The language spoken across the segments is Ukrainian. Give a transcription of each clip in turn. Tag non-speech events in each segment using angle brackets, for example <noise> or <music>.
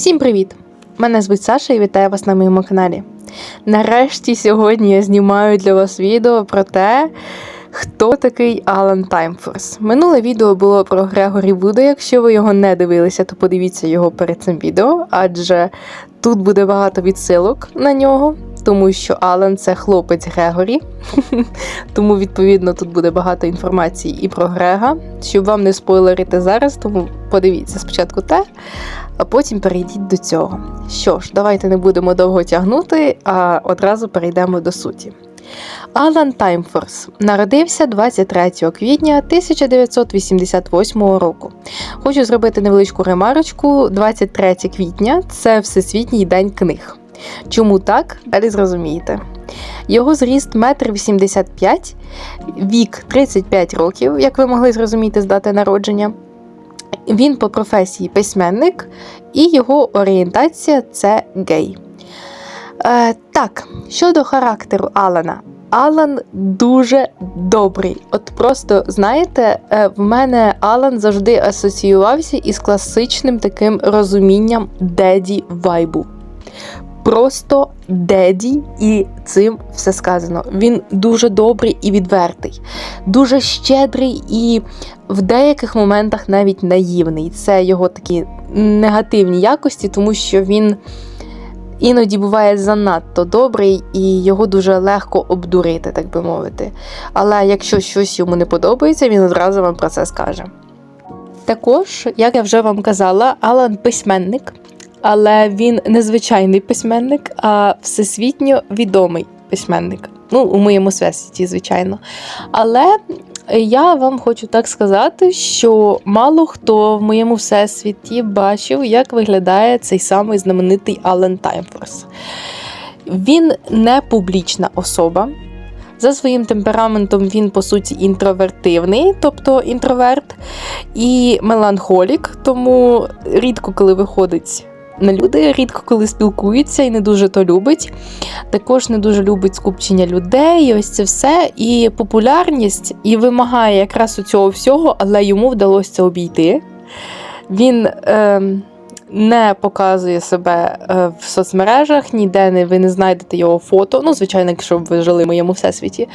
Всім привіт! Мене звуть Саша і вітаю вас на моєму каналі. Нарешті сьогодні я знімаю для вас відео про те, хто такий Алан Таймфорс. Минуле відео було про Грегорі Вуда. Якщо ви його не дивилися, то подивіться його перед цим відео, адже тут буде багато відсилок на нього, тому що Алан це хлопець Грегорі. <laughs> Тому, відповідно, тут буде багато інформації і про Грега. Щоб вам не спойлерити зараз, тому подивіться спочатку те, а потім перейдіть до цього. Що ж, давайте не будемо довго тягнути, а одразу перейдемо до суті. Алан Таймфорс народився 23 квітня 1988 року. Хочу зробити невеличку ремарочку. 23 квітня це Всесвітній день книг. Чому так? Далі зрозумієте. Його зріст 1,85 м, вік 35 років, як ви могли зрозуміти з дати народження. Він по професії письменник, і його орієнтація це гей. Е, Так, щодо характеру Алана. Алан дуже добрий. От просто, знаєте, е, в мене Алан завжди асоціювався із класичним таким розумінням деді вайбу. Просто деді, і цим все сказано. Він дуже добрий і відвертий, дуже щедрий і в деяких моментах навіть наївний. Це його такі негативні якості, тому що він іноді буває занадто добрий і його дуже легко обдурити, так би мовити. Але якщо щось йому не подобається, він одразу вам про це скаже. Також, як я вже вам казала, Алан письменник, але він не звичайний письменник, а всесвітньо відомий письменник. Ну, у моєму всесвіті, звичайно. Але я вам хочу так сказати, що мало хто в моєму всесвіті бачив, як виглядає цей самий знаменитий Ален Таймфорс. Він не публічна особа. За своїм темпераментом він, по суті, інтровертивний, тобто інтроверт, і меланхолік, тому рідко коли виходить люди, рідко коли спілкуються і не дуже то любить. Також не дуже любить скупчення людей, і ось це все. І популярність і вимагає якраз у цього всього, але йому вдалося це обійти. Він е, не показує себе е, в соцмережах, ніде не, ви не знайдете його фото. Ну, звичайно, якщо ви жили в моєму всесвіті.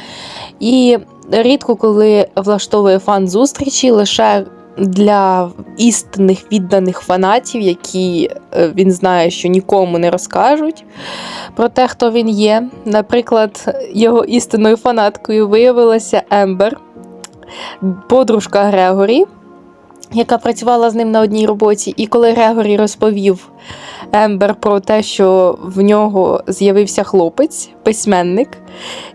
І рідко коли влаштовує фан-зустрічі, лише для істинних відданих фанатів, які е, він знає, що нікому не розкажуть про те, хто він є. Наприклад, його істинною фанаткою виявилася Ембер, подружка Грегорі, яка працювала з ним на одній роботі. І коли Грегорі розповів Ембер про те, що в нього з'явився хлопець, письменник,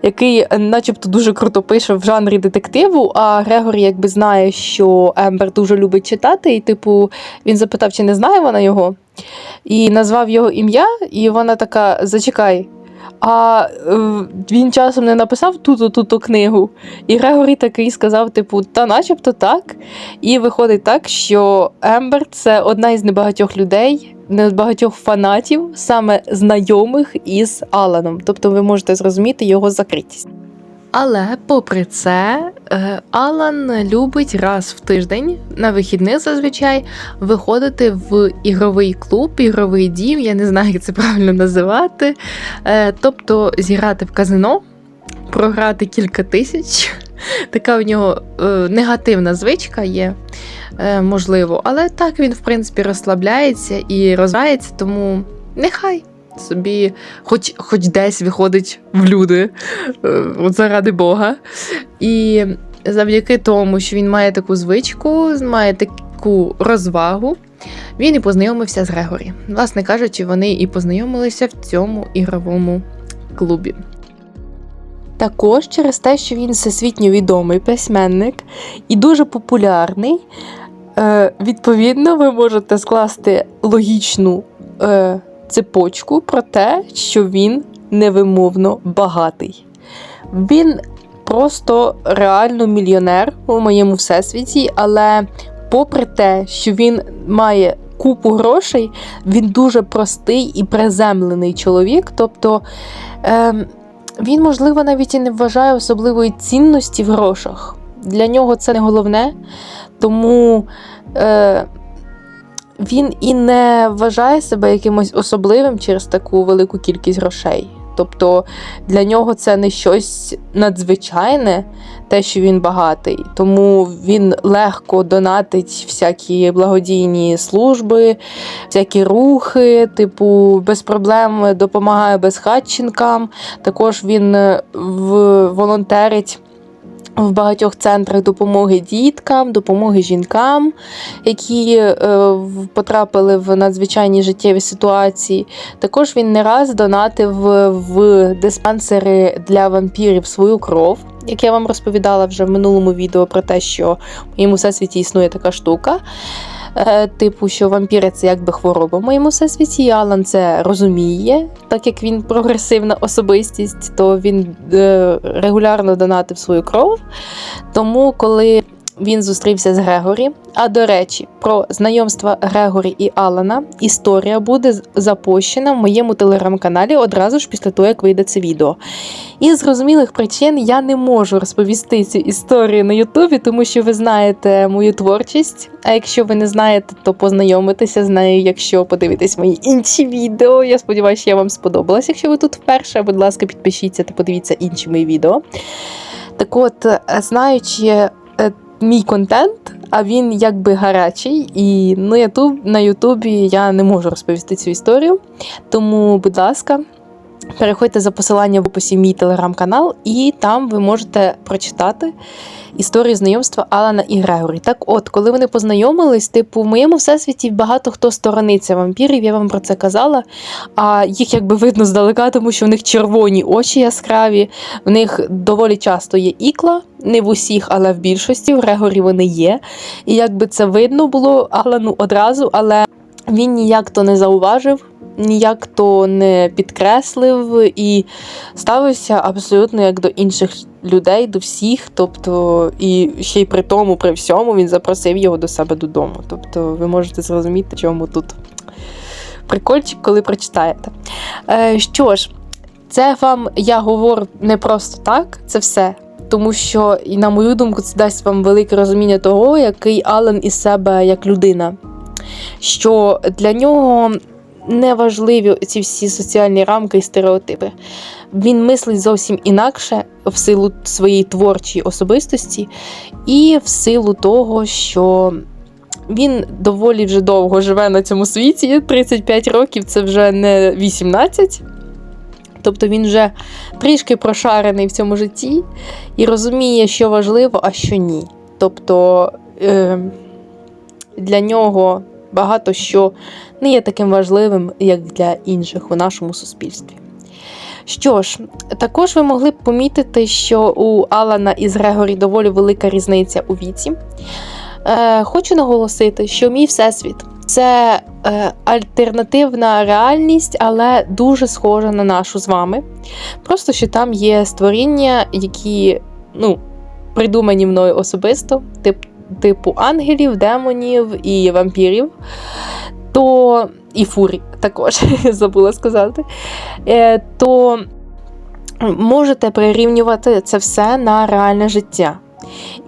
який, начебто, дуже круто пише в жанрі детективу. А Грегорі якби знає, що Ембер дуже любить читати, і, типу, він запитав, чи не знає вона його, і назвав його ім'я, і вона така: зачекай. А е, він часом не написав ту-то ту книгу. І Грегорі такий сказав: типу, та начебто так. І виходить так, що Ембер це одна із небагатьох людей, небагатьох фанатів, саме знайомих із Аланом. Тобто ви можете зрозуміти його закритість. Але, попри це, е, Алан любить раз в тиждень на вихідних зазвичай виходити в ігровий клуб, ігровий дім, я не знаю, як це правильно називати. Е, тобто зіграти в казино, програти кілька тисяч. <laughs> Така в нього е, негативна звичка є, можливо. Але так він, в принципі, розслабляється і розвивається, тому нехай собі, хоч хоч десь виходить в люди е, от заради Бога. І завдяки тому, що він має таку звичку, має таку розвагу, він і познайомився з Грегорі. Власне кажучи, вони і познайомилися в цьому ігровому клубі. Також через те, що він всесвітньо відомий письменник і дуже популярний, е, відповідно, ви можете скласти логічну е, цепочку про те, що він невимовно багатий. Він просто реально мільйонер у моєму всесвіті, але попри те, що він має купу грошей, він дуже простий і приземлений чоловік. Тобто е, він, можливо, навіть і не вважає особливої цінності в грошах. Для нього це не головне, тому. Е, він і не вважає себе якимось особливим через таку велику кількість грошей. Тобто для нього це не щось надзвичайне, те, що він багатий. Тому він легко донатить всякі благодійні служби, всякі рухи, типу, без проблем допомагає безхатченкам. Також він е, волонтерить. В багатьох центрах допомоги діткам, допомоги жінкам, які е, потрапили в надзвичайні життєві ситуації. Також він не раз донатив в диспансери для вампірів свою кров, як я вам розповідала вже в минулому відео про те, що в моєму всесвіті існує така штука. Е, Типу, що вампіри це якби хвороба в моєму всесвіті. Алан це розуміє, так як він прогресивна особистість, то він е, регулярно донатив свою кров. Тому, коли він зустрівся з Грегорі. А до речі, про знайомства Грегорі і Алана історія буде запущена в моєму телеграм-каналі одразу ж після того, як вийде це відео. І з зрозумілих причин я не можу розповісти цю історію на Ютубі, тому що ви знаєте мою творчість. А якщо ви не знаєте, то познайомитися з нею, якщо подивитесь мої інші відео. Я сподіваюся, я вам сподобалась. Якщо ви тут вперше, будь ласка, підпишіться та подивіться інші мої відео. Так от, знаючи мій контент, а він якби гарячий, і на ютуб, на Ютубі я не можу розповісти цю історію. Тому, будь ласка, переходьте за посиланням в описі мій телеграм-канал, і там ви можете прочитати історію знайомства Алана і Грегорі. Так от, коли вони познайомились, типу, в моєму всесвіті багато хто сторониться вампірів, я вам про це казала. А їх якби видно здалека, тому що в них червоні очі яскраві, в них доволі часто є ікла, не в усіх, але в більшості. В Грегорі вони є. І якби це видно було Алану одразу, але він ніяк то не зауважив, ніяк то не підкреслив і ставився абсолютно як до інших людей, до всіх. Тобто, і ще й при тому, при всьому, він запросив його до себе додому. Тобто, ви можете зрозуміти, чому тут прикольчик, коли прочитаєте. Е, що ж, це вам я говорю не просто так, це все. Тому що, і на мою думку, це дасть вам велике розуміння того, який Ален із себе як людина. Що для нього не важливі ці всі соціальні рамки і стереотипи. Він мислить зовсім інакше в силу своєї творчої особистості і в силу того, що він доволі вже довго живе на цьому світі. 35 років це вже не 18. Тобто він вже трішки прошарений в цьому житті і розуміє, що важливо, а що ні. Тобто е, для нього багато що не є таким важливим, як для інших у нашому суспільстві. Що ж, також ви могли б помітити, що у Алана із Грегорі доволі велика різниця у віці. Е, хочу наголосити, що мій всесвіт це е, альтернативна реальність, але дуже схожа на нашу з вами. Просто що там є створіння, які ну, придумані мною особисто, тип, типу ангелів, демонів і вампірів. То і фурі також <laughs> забула сказати. Е, то можете прирівнювати це все на реальне життя.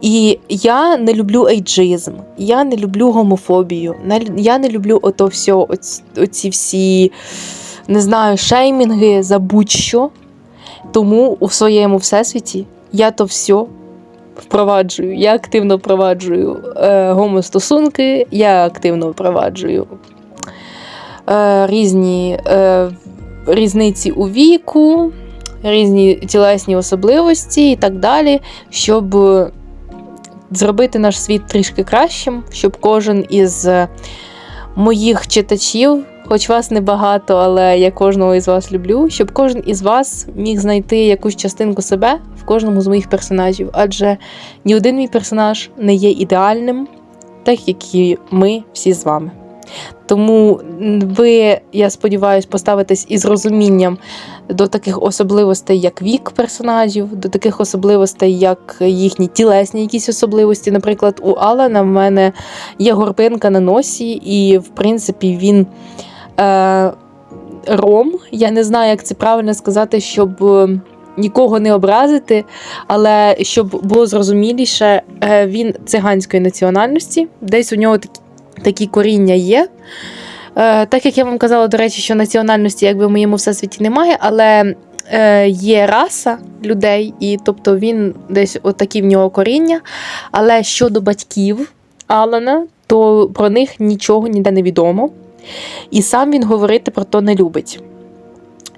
І я не люблю ейджизм, я не люблю гомофобію, я не люблю ото все, оць- оці всі, не знаю, шеймінги за будь-що. Тому у своєму всесвіті я то все впроваджую. Я активно впроваджую е, гомостосунки, я активно впроваджую е, різні е, різниці у віку, різні тілесні особливості і так далі, щоб зробити наш світ трішки кращим, щоб кожен із е, моїх читачів, хоч вас небагато, але я кожного із вас люблю, щоб кожен із вас міг знайти якусь частинку себе кожному з моїх персонажів, адже ні один мій персонаж не є ідеальним, так як і ми всі з вами. Тому ви, я сподіваюся, поставитесь із розумінням до таких особливостей, як вік персонажів, до таких особливостей, як їхні тілесні якісь особливості. Наприклад, у Алана в мене є горбинка на носі, і, в принципі, він е, ром. Я не знаю, як це правильно сказати, щоб. Нікого не образити, але щоб було зрозуміліше, е, він циганської національності. Десь у нього такі такі коріння є. Е, Так як я вам казала, до речі, що національності якби в моєму всесвіті немає, але е, є раса людей, і тобто він десь отакі в нього коріння. Але щодо батьків Алана, то про них нічого ніде не відомо. І сам він говорити про то не любить.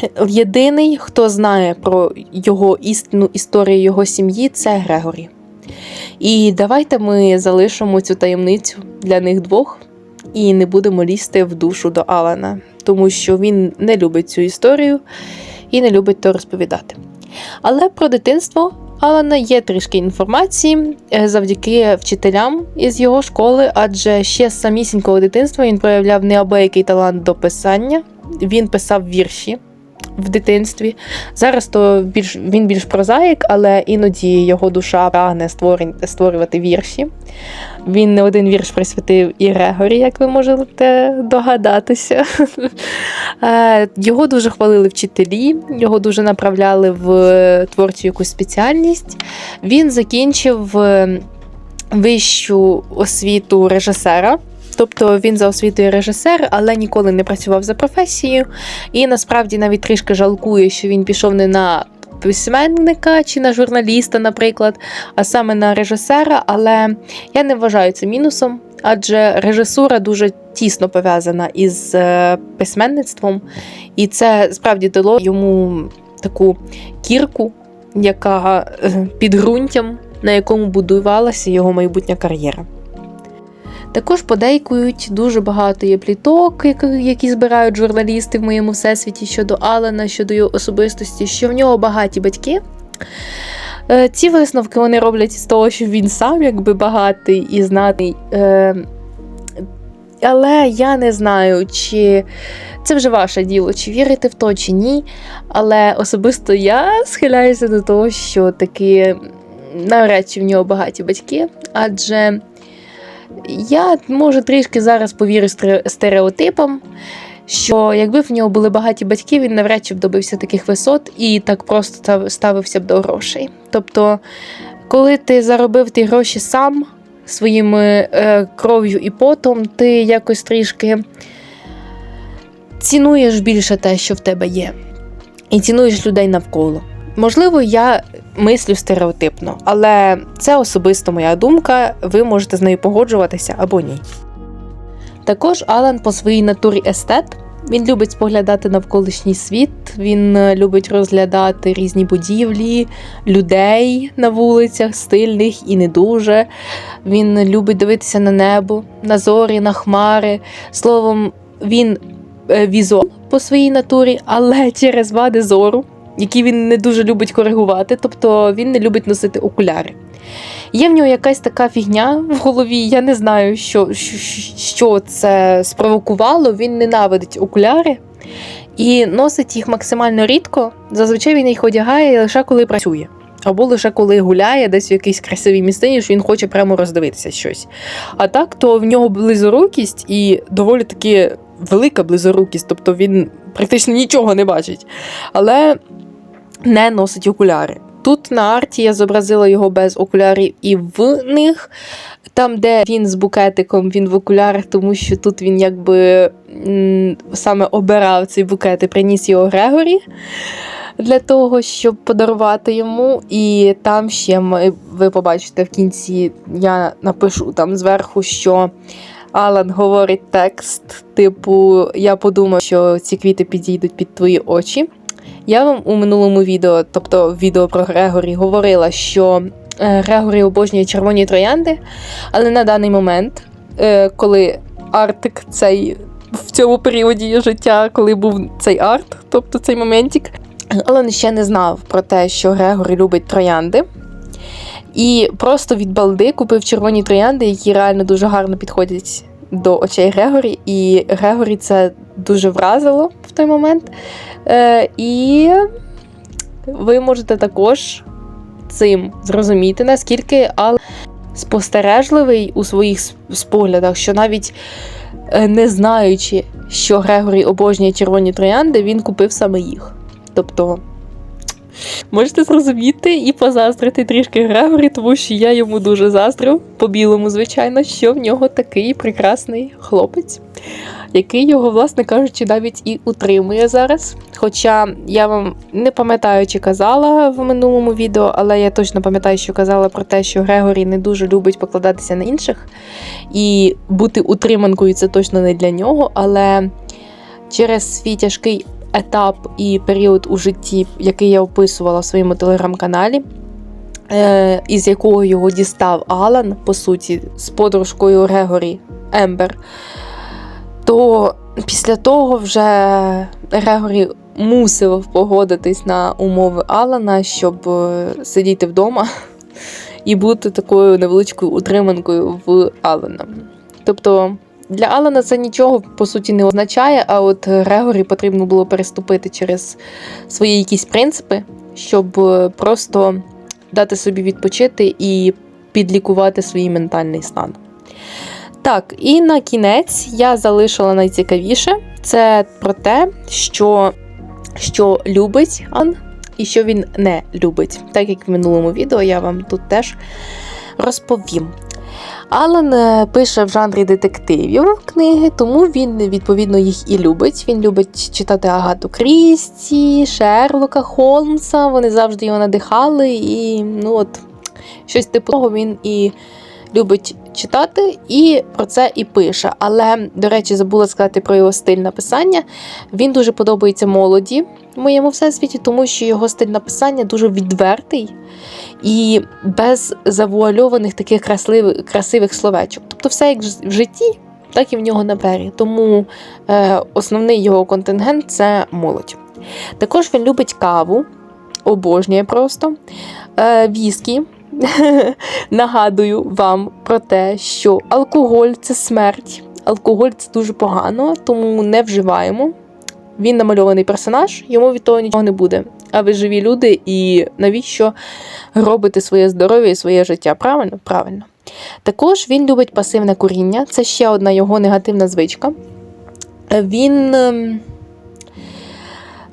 Е, Єдиний, хто знає про його істинну історію його сім'ї, це Грегорі. І давайте ми залишимо цю таємницю для них двох і не будемо лізти в душу до Алана, тому що він не любить цю історію і не любить то розповідати. Але про дитинство Алана є трішки інформації е, завдяки вчителям із його школи, адже ще з самісінького дитинства він проявляв неабиякий талант до писання. Він писав вірші в дитинстві. Зараз то більш він більш прозаїк, але іноді його душа прагне створювати вірші. Він не один вірш присвятив і Грегорі, як ви можете догадатися. <laughs> Е, Його дуже хвалили вчителі, його дуже направляли в творчу якусь спеціальність. Він закінчив е, вищу освіту режисера. Тобто він за освітою режисер, але ніколи не працював за професією. І насправді навіть трішки жалкує, що він пішов не на письменника чи на журналіста, наприклад, а саме на режисера. Але я не вважаю це мінусом, адже режисура дуже тісно пов'язана із е, письменництвом, і це справді дало йому таку кірку, яка е, підґрунтям, на якому будувалася його майбутня кар'єра. Також подейкують дуже багато є пліток, які- збирають журналісти в моєму всесвіті щодо Алана, щодо його особистості, що в нього багаті батьки. Е, Ці висновки вони роблять з того, що він сам якби багатий і знатний. Е, Але я не знаю, чи це вже ваше діло, чи вірити в то, чи ні. Але особисто я схиляюся до того, що таки навряд чи в нього багаті батьки, адже я може трішки зараз повірю стереотипам, що якби в нього були багаті батьки, він навряд чи б добився таких висот і так просто ставився б до грошей. Тобто, коли ти заробив ті гроші сам своїми е, кров'ю і потом, ти якось трішки цінуєш більше те, що в тебе є, і цінуєш людей навколо. Можливо, я мислю стереотипно, але це особисто моя думка, ви можете з нею погоджуватися або ні. Також Алан по своїй натурі естет. Він любить споглядати навколишній світ, він е, любить розглядати різні будівлі, людей на вулицях, стильних і не дуже. Він любить дивитися на небо, на зорі, на хмари. Словом, він е, візуал по своїй натурі, але <laughs> через вади зору які він не дуже любить коригувати, тобто він не любить носити окуляри. Є в нього якась така фігня в голові, я не знаю, що, що, це спровокувало. Він ненавидить окуляри і носить їх максимально рідко. Зазвичай він їх одягає лише коли працює. Або лише коли гуляє десь в якійсь красивій місцині, що він хоче прямо роздивитися щось. А так, то в нього близорукість і доволі таки велика близорукість, тобто він практично нічого не бачить. Але не носить окуляри. Тут на арті я зобразила його без окулярів і в них. Там, де він з букетиком, він в окулярах, тому що тут він якби саме обирав цей букет і приніс його Грегорі для того, щоб подарувати йому. І там ще ми, ви побачите в кінці, я напишу там зверху, що Алан говорить текст, типу, я подумав, що ці квіти підійдуть під твої очі. Я вам у минулому відео, тобто відео про Грегорі, говорила, що е, Грегорі обожнює червоні троянди, але на даний момент, е, коли Артик цей в цьому періоді життя, коли був цей арт, тобто цей моментик, Алан ще не знав про те, що Грегорі любить троянди. І просто від балди купив червоні троянди, які реально дуже гарно підходять до очей Грегорі. І Грегорі це дуже вразило в той момент. Е, і ви можете також цим зрозуміти, наскільки Ал спостережливий у своїх споглядах, що навіть е, не знаючи, що Грегорі обожнює червоні троянди, він купив саме їх. Тобто Можете зрозуміти і позаздрити трішки Грегорі, тому що я йому дуже заздрю, по-білому, звичайно, що в нього такий прекрасний хлопець, який його, власне кажучи, навіть і утримує зараз. Хоча я вам не пам'ятаю, чи казала в минулому відео, але я точно пам'ятаю, що казала про те, що Грегорі не дуже любить покладатися на інших, і бути утриманкою це точно не для нього. Але через свій тяжкий етап і період у житті, який я описувала в своєму телеграм-каналі, е, із якого його дістав Алан, по суті, з подружкою Грегорі Ембер, то після того вже Грегорі мусив погодитись на умови Алана, щоб е, сидіти вдома і бути такою невеличкою утриманкою в Алана. Тобто. Для Алана це нічого по суті не означає, а от Грегорі потрібно було переступити через свої якісь принципи, щоб е, просто дати собі відпочити і підлікувати свій ментальний стан. Так, і на кінець я залишила найцікавіше це про те, що, що любить Ан і що він не любить. Так як в минулому відео я вам тут теж розповім. Алан е, пише в жанрі детективів книги, тому він відповідно їх і любить. Він любить читати Агату Крісті, Шерлока, Холмса. Вони завжди його надихали, і ну от щось типу того він і любить читати, і про це і пише. Але, до речі, забула сказати про його стиль написання. Він дуже подобається молоді в моєму всесвіті, тому що його стиль написання дуже відвертий і без завуальованих таких красивих, красивих словечок. Тобто, все як в житті. Так і в нього на пері. Тому е, основний його контингент це молодь. Також він любить каву, обожнює просто е, віскі, <laughs> Нагадую вам про те, що алкоголь це смерть. Алкоголь це дуже погано, тому не вживаємо. Він намальований персонаж, йому від того нічого не буде. А ви живі люди, і навіщо робити своє здоров'я і своє життя? Правильно? Правильно. Також він любить пасивне куріння, це ще одна його негативна звичка. Він ем,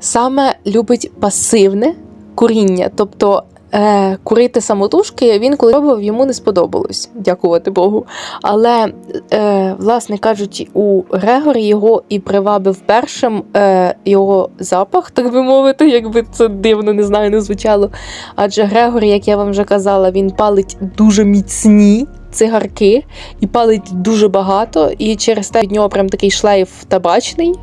саме любить пасивне куріння, тобто е, курити самотужки, він коли робив, йому не сподобалось, дякувати Богу. Але, е, власне кажучи, у Грегорі його і привабив першим е, його запах, так би мовити, якби це дивно не знаю, не звучало. Адже Грегорі, як я вам вже казала, він палить дуже міцні цигарки і палить дуже багато, і через те від нього прям такий шлейф табачний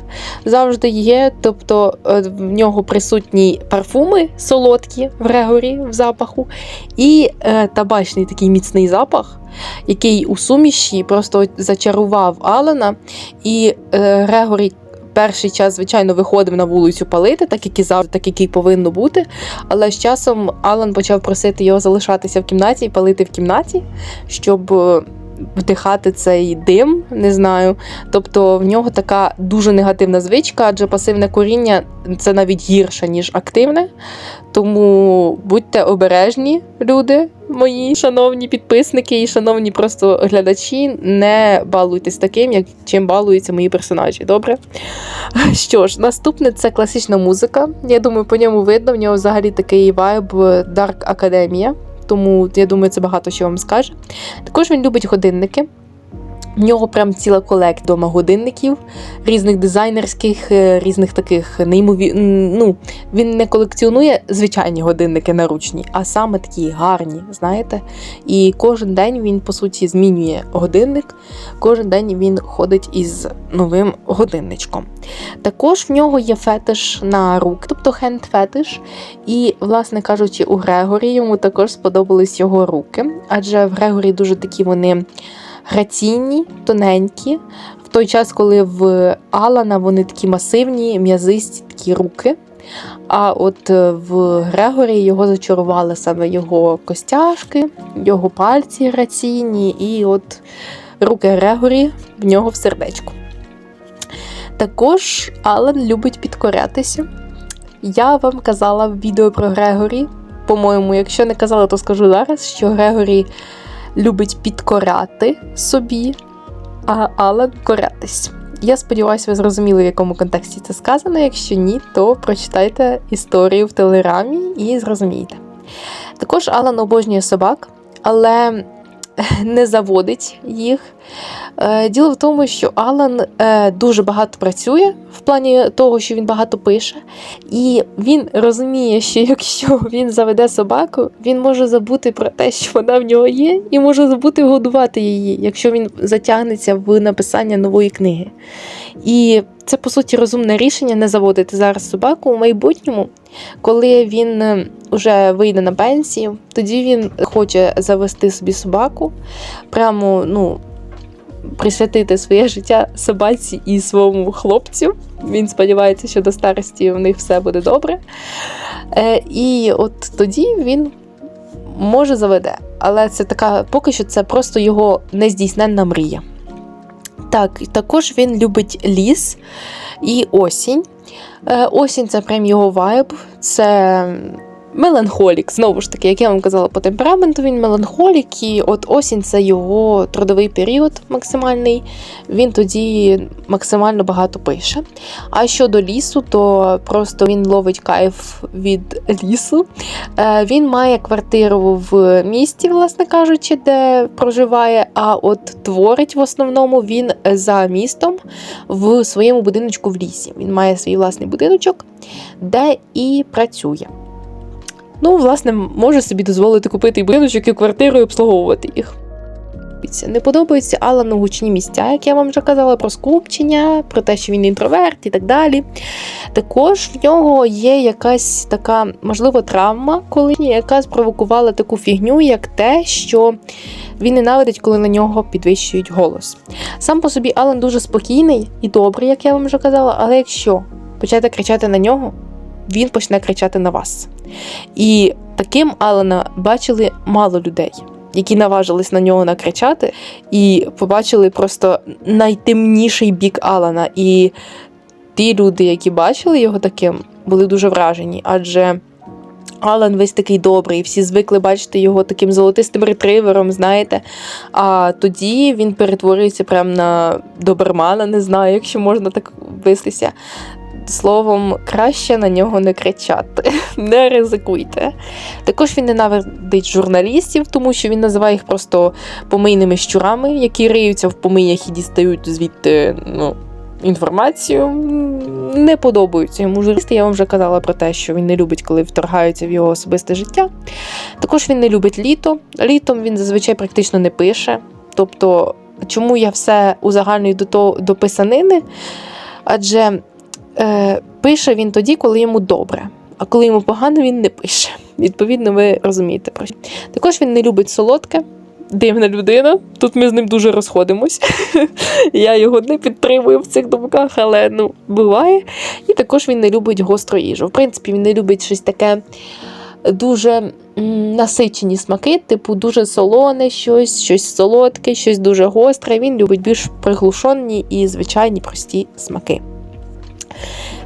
завжди є. Тобто е, в нього присутні парфуми солодкі в Грегорі в запаху, і е, табачний такий міцний запах. Який у суміші просто зачарував Алана, і е, Грегорі перший час, звичайно, виходив на вулицю палити, так як і завжди, так як і повинно бути. Але з часом Алан почав просити його залишатися в кімнаті і палити в кімнаті, щоб е, вдихати цей дим, не знаю. Тобто в нього така дуже негативна звичка, адже пасивне коріння це навіть гірше, ніж активне. Тому будьте обережні, люди мої, шановні підписники і шановні просто глядачі, не балуйтесь таким, як чим балуються мої персонажі. Добре? Що ж, наступне це класична музика. Я думаю, по ньому видно. В нього взагалі такий вайб Dark Academia тому я думаю, це багато що вам скаже. Також він любить годинники. В нього прям ціла колекція дома годинників, різних дизайнерських, е, різних таких неймові... Ну, Він не колекціонує звичайні годинники наручні, а саме такі гарні, знаєте. І кожен день він, по суті, змінює годинник, кожен день він ходить із новим годинничком. Також в нього є фетиш на руки, тобто хенд-фетиш. І, власне кажучи, у Грегорі йому також сподобались його руки, адже в Грегорі дуже такі вони граційні, тоненькі. В той час, коли в Алана вони такі масивні, м'язисті такі руки. А от е, в Грегорі його зачарували саме його костяшки, його пальці граційні, і от руки Грегорі в нього в сердечку. Також Алан любить підкорятися. Я вам казала в відео про Грегорі. По-моєму, якщо не казала, то скажу зараз, що Грегорі любить підкоряти собі, а Алан корятись. Я сподіваюся, ви зрозуміли, в якому контексті це сказано. Якщо ні, то прочитайте історію в телеграмі і зрозумієте. Також Алан обожнює собак, але <laughs> не заводить їх. Е, Діло в тому, що Алан е, дуже багато працює в плані того, що він багато пише, і він розуміє, що якщо він заведе собаку, він може забути про те, що вона в нього є, і може забути годувати її, якщо він затягнеться в написання нової книги. І це, по суті, розумне рішення не заводити зараз собаку у майбутньому, коли він вже вийде на пенсію, тоді він хоче завести собі собаку, прямо ну, присвятити своє життя собаці і своєму хлопцю. Він сподівається, що до старості в них все буде добре. Е, І от тоді він може заведе. Але це така, поки що це просто його нездійсненна мрія. Так, також він любить ліс і осінь. Е, Осінь це прям його вайб, це меланхолік. Знову ж таки, як я вам казала, по темпераменту він меланхолік, і от осінь це його трудовий період максимальний. Він тоді максимально багато пише. А щодо лісу, то просто він ловить кайф від лісу. Е, Він має квартиру в місті, власне кажучи, де проживає. А от творить в основному він за містом в своєму будиночку в лісі. Він має свій власний будиночок, де і працює. Ну, власне, може собі дозволити купити будиночок, і квартиру і обслуговувати їх. Не подобаються Алану гучні місця, як я вам вже казала, про скупчення, про те, що він інтроверт і так далі. Також в нього є якась така, можливо, травма, коли яка спровокувала таку фігню, як те, що він ненавидить, коли на нього підвищують голос. Сам по собі Алан дуже спокійний і добрий, як я вам вже казала, але якщо почати кричати на нього, він почне кричати на вас. І таким Алана бачили мало людей, які наважились на нього накричати, і побачили просто найтемніший бік Алана. І ті люди, які бачили його таким, були дуже вражені, адже. Алан весь такий добрий, всі звикли бачити його таким золотистим ретривером, знаєте. А тоді він перетворюється прямо на добермана, не знаю, якщо можна так вислися. Словом, краще на нього не кричати, <laughs> не ризикуйте. Також він ненавидить журналістів, тому що він називає їх просто помийними щурами, які риються в помиях і дістають звідти ну, інформацію. Не подобаються йому журналісти. Я вам вже казала про те, що він не любить, коли вторгаються в його особисте життя. Також він не любить літо. Літом він зазвичай практично не пише. Тобто, чому я все узагальнюю до, до писанини? Адже е, пише він тоді, коли йому добре. А коли йому погано, він не пише. Відповідно, ви розумієте про що. Також він не любить солодке, дивна людина. Тут ми з ним дуже розходимось. <laughs> Я його не підтримую в цих думках, але ну, буває. І також він не любить гостру їжу. В принципі, він не любить щось таке дуже насичені смаки, типу дуже солоне щось, щось солодке, щось дуже гостре. Він любить більш приглушені і звичайні прості смаки.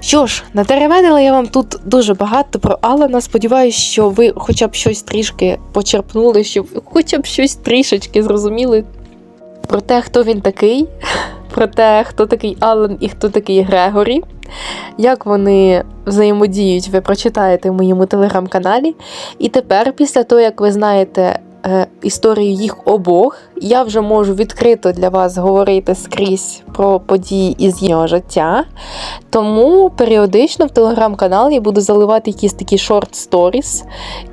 Що ж, натеревенила я вам тут дуже багато про Алана. Сподіваюсь, що ви хоча б щось трішки почерпнули, щоб хоча б щось трішечки зрозуміли про те, хто він такий, про те, хто такий Алан і хто такий Грегорі. Як вони взаємодіють, ви прочитаєте в моєму телеграм-каналі. І тепер, після того, як ви знаєте історію їх обох, я вже можу відкрито для вас говорити скрізь про події із їхнього життя. Тому періодично в телеграм-каналі я буду заливати якісь такі шорт-сторіс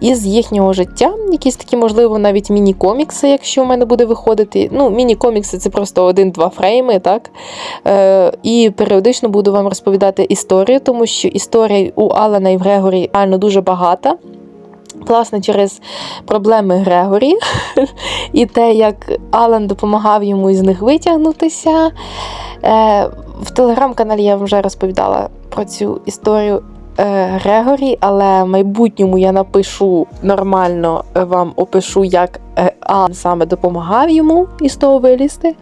із їхнього життя, якісь такі, можливо, навіть міні-комікси, якщо в мене буде виходити. Ну, міні-комікси це просто один-два фрейми, так? Е, І періодично буду вам розповідати історію, тому що історія у Алана і в Грегорі реально дуже багата. Власне, через проблеми Грегорі <laughs> і те, як Алан допомагав йому із них витягнутися. Е, в телеграм-каналі я вам вже розповідала про цю історію е, Грегорі, але в майбутньому я напишу нормально вам опишу, як е, Алан саме допомагав йому із того вилізти.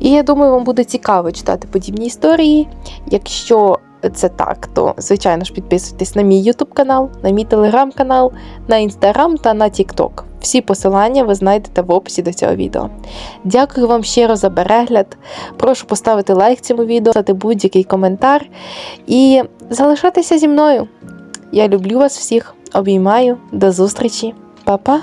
І я думаю, вам буде цікаво читати подібні історії. Якщо це так, то звичайно ж підписуйтесь на мій YouTube канал, на мій телеграм-канал, на інстаграм та на TikTok. Всі посилання ви знайдете в описі до цього відео. Дякую вам щиро за перегляд. Прошу поставити лайк цьому відео, дати будь-який коментар і залишатися зі мною. Я люблю вас всіх, обіймаю, до зустрічі, Па-па!